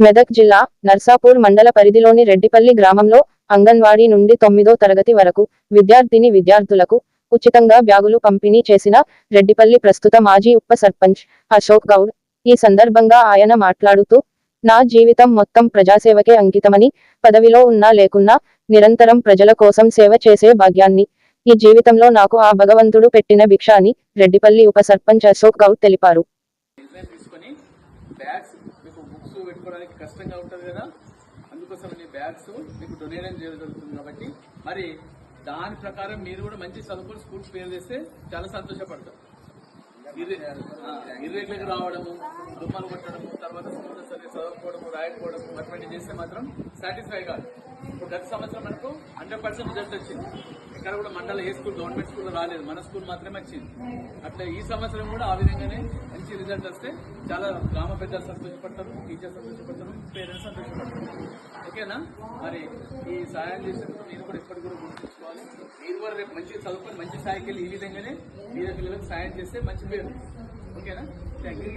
మెదక్ జిల్లా నర్సాపూర్ మండల పరిధిలోని రెడ్డిపల్లి గ్రామంలో అంగన్వాడీ నుండి తొమ్మిదో తరగతి వరకు విద్యార్థిని విద్యార్థులకు ఉచితంగా బ్యాగులు పంపిణీ చేసిన రెడ్డిపల్లి ప్రస్తుత మాజీ ఉప సర్పంచ్ అశోక్ గౌడ్. ఈ సందర్భంగా ఆయన మాట్లాడుతూ నా జీవితం మొత్తం ప్రజాసేవకే అంకితమని పదవిలో ఉన్నా లేకున్నా నిరంతరం ప్రజల కోసం సేవ చేసే భాగ్యాన్ని. ఈ జీవితంలో నాకు ఆ భగవంతుడు పెట్టిన భిక్ష అని రెడ్డిపల్లి ఉప సర్పంచ్ అశోక్ గౌడ్ తెలిపారు. బ్యాగ్స్ మీకు బుక్స్ పెట్టుకోవడానికి కష్టంగా ఉంటుంది కదా? అందుకోసం ఈ బ్యాగ్స్ మీకు డొనేషన్ చేయడం జరుగుతుంది కాబట్టి. మరి దాని ప్రకారం మీరు కూడా మంచి చదువుకుని స్కూల్స్ పేరు చేస్తే చాలా సంతోషపడతారు ఇర్రెగ్యులర్ రావడము దుమ్మలు కొట్టడము తర్వాత స్కూల్ సరే చదవకపోవడము రాయకపోవడము అటువంటి చేస్తే మాత్రం సాటిస్ఫై కాదు. ఇప్పుడు గత సంవత్సరం మనకు హండ్రెడ్ పర్సెంట్ రిజల్ట్ వచ్చింది. ఇక్కడ కూడా మండల ఏ స్కూల్ గవర్నమెంట్ స్కూల్ రాలేదు. మన స్కూల్ మాత్రమే వచ్చింది. అట్లా ఈ సంవత్సరం కూడా ఆ విధంగానే మంచి రిజల్ట్ వస్తే చాలా గ్రామ పెద్దలు సంతోషపడతారు టీచర్స్ సంతోషపడతారు పేరెంట్స్ సంతోషపడతారు. ఓకేనా? మరి ఈ సహాయం చేసినందుకు నేను కూడా ఇప్పటికి కూడా గుర్తుంచుకోవాలి మీరు కూడా రేపు మంచిగా చదువుకొని మంచి స్థాయికి వెళ్ళి ఈ విధంగానే మీరు పిల్లలకు సాయం చేస్తే మంచి పేరు ఓకేనా? Thank you.